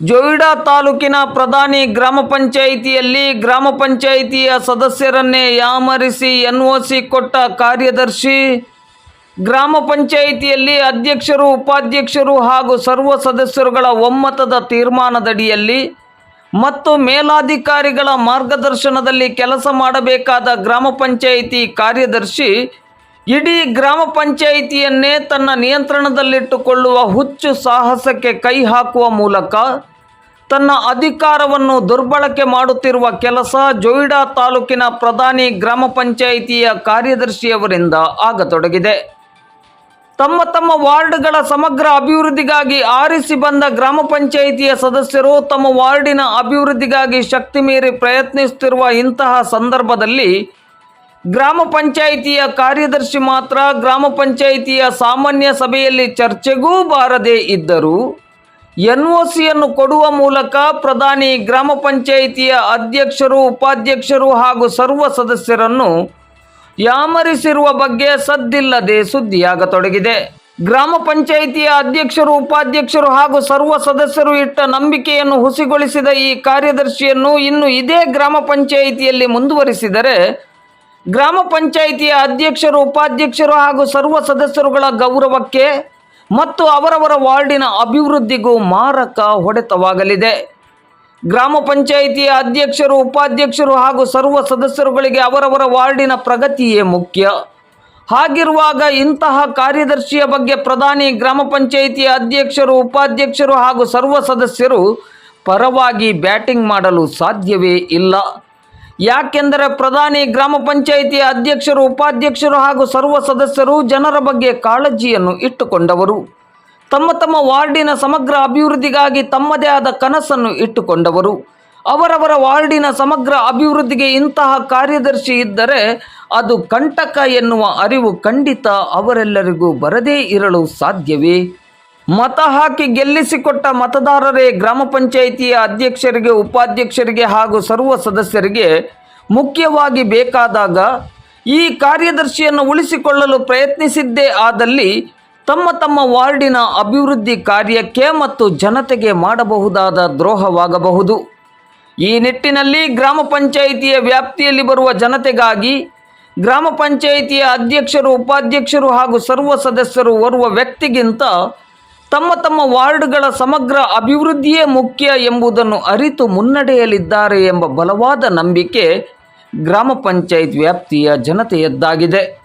ಜೋಯಿಡಾ ತಾಲೂಕಿನ ಪ್ರಧಾನಿ ಗ್ರಾಮ ಪಂಚಾಯಿತಿಯಲ್ಲಿ ಗ್ರಾಮ ಪಂಚಾಯಿತಿಯ ಸದಸ್ಯರನ್ನೇ ಯಾಮರಿಸಿ ಎನ್ಒಸಿ ಕೊಟ್ಟ ಕಾರ್ಯದರ್ಶಿ, ಗ್ರಾಮ ಪಂಚಾಯಿತಿಯಲ್ಲಿ ಅಧ್ಯಕ್ಷರು, ಉಪಾಧ್ಯಕ್ಷರು ಹಾಗೂ ಸರ್ವ ಸದಸ್ಯರುಗಳ ಒಮ್ಮತದ ತೀರ್ಮಾನದಡಿಯಲ್ಲಿ ಮತ್ತು ಮೇಲಾಧಿಕಾರಿಗಳ ಮಾರ್ಗದರ್ಶನದಲ್ಲಿ ಕೆಲಸ ಮಾಡಬೇಕಾದ ಗ್ರಾಮ ಪಂಚಾಯಿತಿ ಕಾರ್ಯದರ್ಶಿ ಇಡೀ ಗ್ರಾಮ ಪಂಚಾಯಿತಿಯನ್ನೇ ತನ್ನ ನಿಯಂತ್ರಣದಲ್ಲಿಟ್ಟುಕೊಳ್ಳುವ ಹುಚ್ಚು ಸಾಹಸಕ್ಕೆ ಕೈ ಹಾಕುವ ಮೂಲಕ ತನ್ನ ಅಧಿಕಾರವನ್ನು ದುರ್ಬಳಕೆ ಮಾಡುತ್ತಿರುವ ಕೆಲಸ ಜೋಯಿಡಾ ತಾಲೂಕಿನ ಪ್ರಧಾನಿ ಗ್ರಾಮ ಪಂಚಾಯಿತಿಯ ಕಾರ್ಯದರ್ಶಿಯವರಿಂದ ಆಗತೊಡಗಿದೆ. ತಮ್ಮ ತಮ್ಮ ವಾರ್ಡ್ಗಳ ಸಮಗ್ರ ಅಭಿವೃದ್ಧಿಗಾಗಿ ಆರಿಸಿ ಬಂದ ಗ್ರಾಮ ಪಂಚಾಯಿತಿಯ ಸದಸ್ಯರು ತಮ್ಮ ವಾರ್ಡಿನ ಅಭಿವೃದ್ಧಿಗಾಗಿ ಶಕ್ತಿ ಮೀರಿ ಪ್ರಯತ್ನಿಸುತ್ತಿರುವ ಇಂತಹ ಸಂದರ್ಭದಲ್ಲಿ ಗ್ರಾಮ ಪಂಚಾಯಿತಿಯ ಕಾರ್ಯದರ್ಶಿ ಮಾತ್ರ ಗ್ರಾಮ ಪಂಚಾಯಿತಿಯ ಸಾಮಾನ್ಯ ಸಭೆಯಲ್ಲಿ ಚರ್ಚೆಗೂ ಬಾರದೇ ಇದ್ದರು ಸಿಯನ್ನು ಕೊಡುವ ಮೂಲಕ ಪ್ರಧಾನಿ ಗ್ರಾಮ ಪಂಚಾಯಿತಿಯ ಅಧ್ಯಕ್ಷರು, ಉಪಾಧ್ಯಕ್ಷರು ಹಾಗೂ ಸರ್ವ ಸದಸ್ಯರನ್ನು ಯಾಮರಿಸಿರುವ ಬಗ್ಗೆ ಸದ್ದಿಲ್ಲದೆ ಸುದ್ದಿಯಾಗತೊಡಗಿದೆ. ಗ್ರಾಮ ಪಂಚಾಯಿತಿಯ ಅಧ್ಯಕ್ಷರು, ಉಪಾಧ್ಯಕ್ಷರು ಹಾಗೂ ಸರ್ವ ಸದಸ್ಯರು ಇಟ್ಟ ನಂಬಿಕೆಯನ್ನು ಹುಸಿಗೊಳಿಸಿದ ಈ ಕಾರ್ಯದರ್ಶಿಯನ್ನು ಇನ್ನು ಇದೇ ಗ್ರಾಮ ಪಂಚಾಯಿತಿಯಲ್ಲಿ ಮುಂದುವರಿಸಿದರೆ ಗ್ರಾಮ ಪಂಚಾಯಿತಿಯ ಅಧ್ಯಕ್ಷರು, ಉಪಾಧ್ಯಕ್ಷರು ಹಾಗೂ ಸರ್ವ ಸದಸ್ಯರುಗಳ ಗೌರವಕ್ಕೆ ಮತ್ತು ಅವರವರ ವಾರ್ಡಿನ ಅಭಿವೃದ್ಧಿಗೂ ಮಾರಕ ಹೊಡೆತವಾಗಲಿದೆ. ಗ್ರಾಮ ಪಂಚಾಯಿತಿಯ ಅಧ್ಯಕ್ಷರು, ಉಪಾಧ್ಯಕ್ಷರು ಹಾಗೂ ಸರ್ವ ಸದಸ್ಯರುಗಳಿಗೆ ಅವರವರ ವಾರ್ಡಿನ ಪ್ರಗತಿಯೇ ಮುಖ್ಯ. ಹಾಗಿರುವಾಗ ಇಂತಹ ಕಾರ್ಯದರ್ಶಿಯ ಬಗ್ಗೆ ಪ್ರಧಾನಿ, ಗ್ರಾಮ ಪಂಚಾಯಿತಿಯ ಅಧ್ಯಕ್ಷರು, ಉಪಾಧ್ಯಕ್ಷರು ಹಾಗೂ ಸರ್ವ ಸದಸ್ಯರು ಪರವಾಗಿ ಬ್ಯಾಟಿಂಗ್ ಮಾಡಲು ಸಾಧ್ಯವೇ ಇಲ್ಲ. ಯಾಕೆಂದರೆ ಪ್ರಧಾನಿ ಗ್ರಾಮ ಪಂಚಾಯಿತಿಯ ಅಧ್ಯಕ್ಷರು, ಉಪಾಧ್ಯಕ್ಷರು ಹಾಗೂ ಸರ್ವ ಸದಸ್ಯರು ಜನರ ಬಗ್ಗೆ ಕಾಳಜಿಯನ್ನು ಇಟ್ಟುಕೊಂಡವರು. ತಮ್ಮ ತಮ್ಮ ವಾರ್ಡಿನ ಸಮಗ್ರ ಅಭಿವೃದ್ಧಿಗಾಗಿ ತಮ್ಮದೇ ಆದ ಕನಸನ್ನು ಇಟ್ಟುಕೊಂಡವರು. ಅವರವರ ವಾರ್ಡಿನ ಸಮಗ್ರ ಅಭಿವೃದ್ಧಿಗೆ ಇಂತಹ ಕಾರ್ಯದರ್ಶಿ ಇದ್ದರೆ ಅದು ಕಂಟಕ ಎನ್ನುವ ಅರಿವು ಖಂಡಿತ ಅವರೆಲ್ಲರಿಗೂ ಬರದೇ ಇರಲು ಸಾಧ್ಯವೇ? ಮತ ಹಾಕಿ ಗೆಲ್ಲಿಸಿಕೊಟ್ಟ ಮತದಾರರೇ ಗ್ರಾಮ ಪಂಚಾಯಿತಿಯ ಅಧ್ಯಕ್ಷರಿಗೆ, ಉಪಾಧ್ಯಕ್ಷರಿಗೆ ಹಾಗೂ ಸರ್ವ ಸದಸ್ಯರಿಗೆ ಮುಖ್ಯವಾಗಿ ಬೇಕಾದಾಗ ಈ ಕಾರ್ಯದರ್ಶಿಯನ್ನು ಉಳಿಸಿಕೊಳ್ಳಲು ಪ್ರಯತ್ನಿಸಿದ್ದೇ ಆದಲ್ಲಿ ತಮ್ಮ ತಮ್ಮ ವಾರ್ಡಿನ ಅಭಿವೃದ್ಧಿ ಕಾರ್ಯಕ್ಕೆ ಮತ್ತು ಜನತೆಗೆ ಮಾಡಬಹುದಾದ ದ್ರೋಹವಾಗಬಹುದು. ಈ ನಿಟ್ಟಿನಲ್ಲಿ ಗ್ರಾಮ ಪಂಚಾಯಿತಿಯ ವ್ಯಾಪ್ತಿಯಲ್ಲಿ ಬರುವ ಜನತೆಗಾಗಿ ಗ್ರಾಮ ಪಂಚಾಯಿತಿಯ ಅಧ್ಯಕ್ಷರು, ಉಪಾಧ್ಯಕ್ಷರು ಹಾಗೂ ಸರ್ವ ಸದಸ್ಯರು ಓರ್ವ ವ್ಯಕ್ತಿಗಿಂತ ತಮ್ಮ ತಮ್ಮ ವಾರ್ಡ್ಗಳ ಸಮಗ್ರ ಅಭಿವೃದ್ಧಿಯೇ ಮುಖ್ಯ ಎಂಬುದನ್ನು ಅರಿತು ಮುನ್ನಡೆಯಲಿದ್ದಾರೆ ಎಂಬ ಬಲವಾದ ನಂಬಿಕೆ ಗ್ರಾಮ ಪಂಚಾಯತ್ ವ್ಯಾಪ್ತಿಯ ಜನತೆಯದ್ದಾಗಿದೆ.